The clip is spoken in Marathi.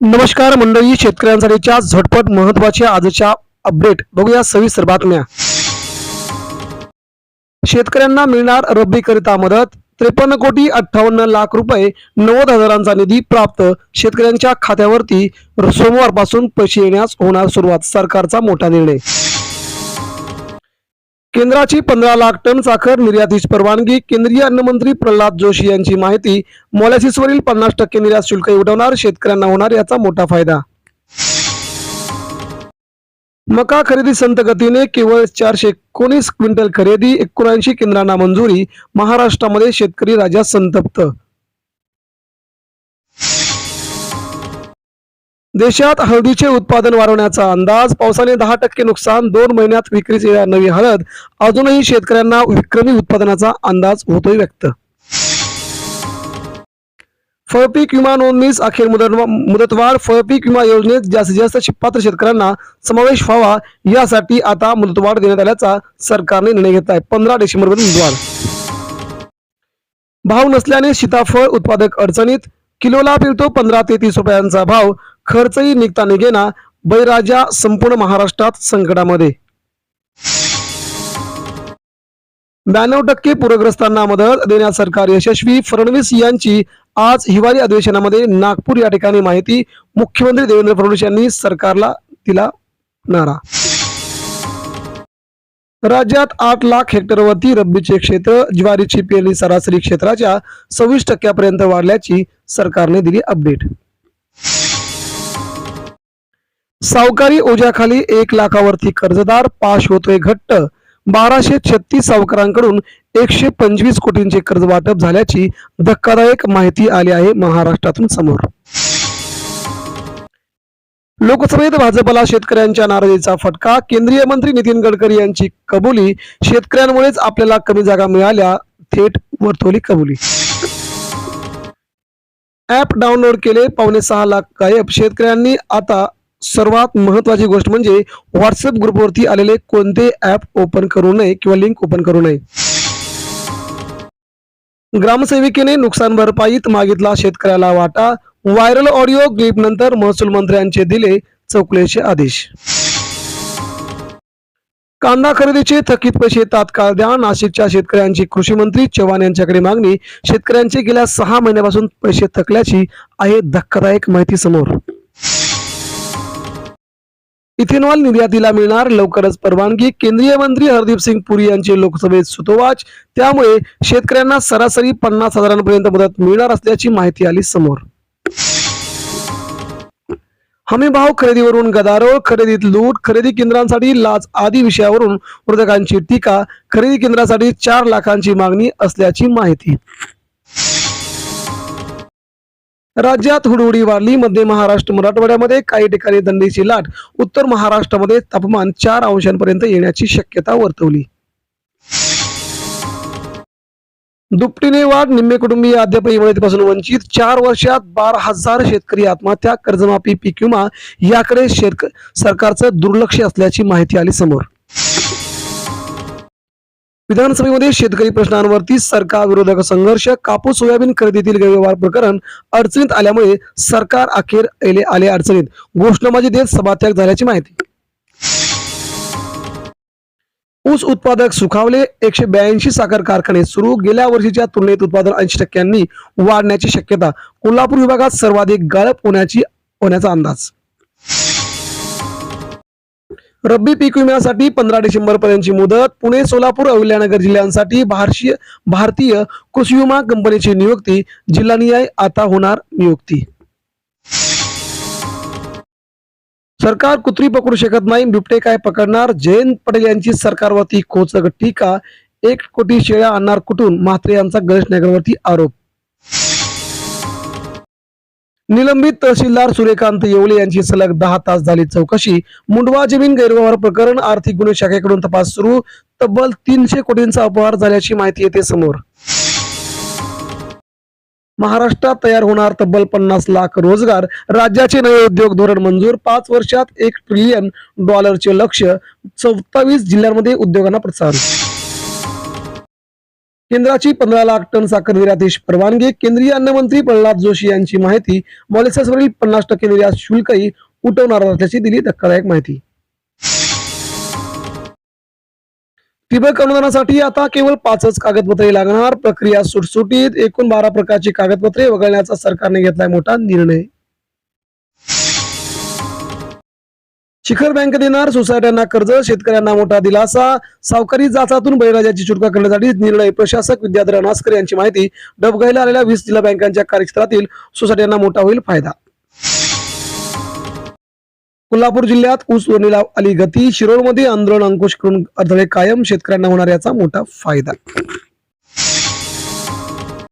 नमस्कार मंडळी शेतकऱ्यांसाठीच्या झटपट महत्त्वाच्या आजच्या अपडेट बघूया सविस्तर बातम्या. शेतकऱ्यांना मिळणार रब्बी करिता मदत त्रेपन्न कोटी अठ्ठावन्न लाख रुपये नव्वद हजारांचा निधी प्राप्त शेतकऱ्यांच्या खात्यावरती सोमवारपासून पैसे येण्यास होणार सुरुवात सरकारचा मोठा निर्णय. केंद्राची पंधरा लाख टन साखर निर्यातीची परवानगी केंद्रीय अन्नमंत्री प्रल्हाद जोशी यांची माहिती मोलॅसिसवरील पन्नास टक्के निर्यात शुल्क उठवणार शेतकऱ्यांना होणार याचा मोठा फायदा. मका खरेदी संत गतीने केवळ चारशे एकोणीस क्विंटल खरेदी एकोणऐंशी केंद्रांना मंजुरी महाराष्ट्रामध्ये शेतकरी राजा संतप्त देशात हळदीचे उत्पादन वाढवण्याचा अंदाज पावसाने दहा टक्के नुकसान दोन महिन्यात विक्रीस येणार नवी हळद. अजूनही शेतकऱ्यांना विक्रमी उत्पादनाचा अंदाज होतोय व्यक्त. फळपीक विमा नोंदणीस अखेर मुदत मुदतवाढ. फळपीक विमा योजनेत जास्तीत जास्त पात्र शेतकऱ्यांना समावेश व्हावा. यासाठी आता मुदतवाढ देण्यात आल्याचा सरकारने निर्णय घेतला आहे पंधरा डिसेंबर मुदतवाढ. भाव नसल्याने सीताफळ उत्पादक अडचणीत. किलोला फिरतो पंधरा ते तीस रुपयांचा भाव. खर्चही निघता निघेना बैराजा संपूर्ण महाराष्ट्रात संकटामध्ये. ब्याण्णव टक्के पूरग्रस्तांना मदत देण्यात सरकार यशस्वी. फडणवीस यांची आज हिवाळी अधिवेशनामध्ये नागपूर या ठिकाणी माहिती मुख्यमंत्री देवेंद्र फडणवीस यांनी सरकारला दिला नारा. राज्यात आठ लाख हेक्टरवरती रब्बीचे क्षेत्र ज्वारीची पेरणी सरासरी क्षेत्राच्या सव्वीस टक्क्यापर्यंत वाढल्याची सरकारने दिली अपडेट. सावकारी ओझ्याखाली एक लाखावरती कर्जदार पाश होतोय घट्ट. बाराशे छत्तीस सावकारांकडून एकशे पंचवीस कोटींचे कर्ज वाटप झाल्याची धक्कादायक माहिती आली आहे महाराष्ट्रातून समोर. लोकसभेत भाजपला शेतकऱ्यांच्या नाराजीचा फटका. केंद्रीय मंत्री नितीन गडकरी यांची कबुली. शेतकऱ्यांमुळेच आपल्याला कमी जागा मिळाल्या. थेट वर्तवली कबुली. ऍप डाउनलोड केले. पावणे सहा लाख गायब. शेतकऱ्यांनी आता सर्वात महत्वाची गोष्ट म्हणजे व्हॉट्सअप ग्रुपवरती आलेले कोणते ऍप ओपन करू नये किंवा लिंक ओपन करू नये. ग्रामसेविकेने नुकसान भरपाईत मागितला शेतकऱ्याला वाटा. व्हायरल ऑडिओ क्लिप नंतर महसूल मंत्र्यांचे दिले चौकलेचे आदेश. कांदा खरेदीचे थकीत पैसे तात्काळ द्या. नाशिकच्या शेतकऱ्यांची कृषी मंत्री चव्हाण यांच्याकडे मागणी. शेतकऱ्यांचे गेल्या सहा महिन्यापासून पैसे थकल्याची आहे धक्कादायक माहिती समोर. इथेनॉल निर्यातीला मिळणार लवकरच परवानगी. केंद्रीय मंत्री हरदीप सिंग पुरी यांचे लोकसभेत सुतोवाच. त्यामुळे शेतकऱ्यांना सरासरी पन्नास हजारांपर्यंत मदत मिळणार असल्याची माहिती आली समोर. हमी भाव खरेदीवरून गदारोळ खरेदीत लूट खरेदी केंद्रांसाठी लाच आदी विषयावरून विरोधकांची टीका खरेदी केंद्रासाठी चार लाखांची मागणी असल्याची माहिती. राज्यात हुडहुडी वाढली. मध्य महाराष्ट्र मराठवाड्यामध्ये काही ठिकाणी थंडीची लाट. उत्तर महाराष्ट्रामध्ये तापमान चार अंशांपर्यंत येण्याची शक्यता वर्तवली. दुपटीने वाढ निम्मे कुटुंबीय अद्याप इमारतीपासून वंचित. चार वर्षात बारा हजार शेतकरी आत्महत्या कर्जमाफी पीक विमा याकडे शेतक सरकारचं दुर्लक्ष असल्याची माहिती आली समोर. विधानसभेमध्ये शेतकरी प्रश्नांवरती सरकार विरोधक संघर्ष कापूस सोयाबीन खरेदीतील गैरव्यवहार प्रकरण अडचणीत आल्यामुळे सरकार अखेर आले आले अडचणीत. घोषणाबाजी देत सभात्याग झाल्याची माहिती. ऊस उत्पादक सुखावले एकशे ब्याऐंशी साखर कारखाने सुरू. गेल्या वर्षीच्या तुलनेत उत्पादन ऐंशी टक्क्यांनी वाढण्याची शक्यता. कोल्हापूर विभागात सर्वाधिक गाळप होण्याची होण्याचा अंदाज. रब्बी पीक विम्यासाठी पंधरा डिसेंबर पर्यंतची मुदत. पुणे सोलापूर अहिल्यानगर जिल्ह्यांसाठी भारतीय भारतीय कृषी विमा कंपनीची नियुक्ती. जिल्हानिहाय आता होणार नियुक्ती. सरकार कुत्री पकडू शकत नाही बिबटे काय पकडणार? जयंत पटेल यांची सरकारवरती खोचक टीका. एक कोटी शेळ्या आणणार कुठून? म्हात्रे यांचा गणेश नगरवरती आरोप. निलंबित तहसीलदार सूर्यकांत येवले यांची सलग दहा तास झाली चौकशी. मुंडवा जमीन गैरव्यवहार प्रकरण आर्थिक गुन्हे शाखेकडून तपास सुरू. तब्बल तीनशे कोटींचा अपहार झाल्याची माहिती येते समोर. महाराष्ट्रात तयार होणार तब्बल पन्नास लाख रोजगार. राज्याचे नवे उद्योग धोरण मंजूर. पाच वर्षात एक ट्रिलियन डॉलरचे लक्ष सत्तावीस जिल्ह्यांमध्ये उद्योगांना प्रोत्साहन. केंद्राची पंधरा लाख टन साखर निर्यातीस परवानगी. केंद्रीय अन्नमंत्री प्रल्हाद जोशी यांची माहिती. मॉलिससवरील पन्नास टक्के निर्यात शुल्कही उठवणार असल्याची दिली धक्कादायक माहिती. ठिबक अनुदानासाठी आता केवळ पाचच कागदपत्रे लागणार. प्रक्रिया सुटसुटीत. एकूण बारा प्रकारची कागदपत्रे वगळण्याचा सरकारने घेतलाय मोठा निर्णय. शिखर बँक देणार सोसायट्यांना कर्ज शेतकऱ्यांना मोठा दिलासा. सावकारी जाचातून बळीराजाची सुटका करण्यासाठी निर्णय प्रशासक विद्याधर नास्कर यांची माहिती. डबघाईला आलेल्या वीस जिल्हा बँकांच्या कार्यक्षेत्रातील सोसायट्यांना मोठा होईल फायदा. कोल्हापूर जिल्ह्यात ऊस तोडणीला आली गती. शिरोळमध्ये आंदोलन अंकुश करून अडथळे कायम. शेतकऱ्यांना होणार याचा मोठा फायदा.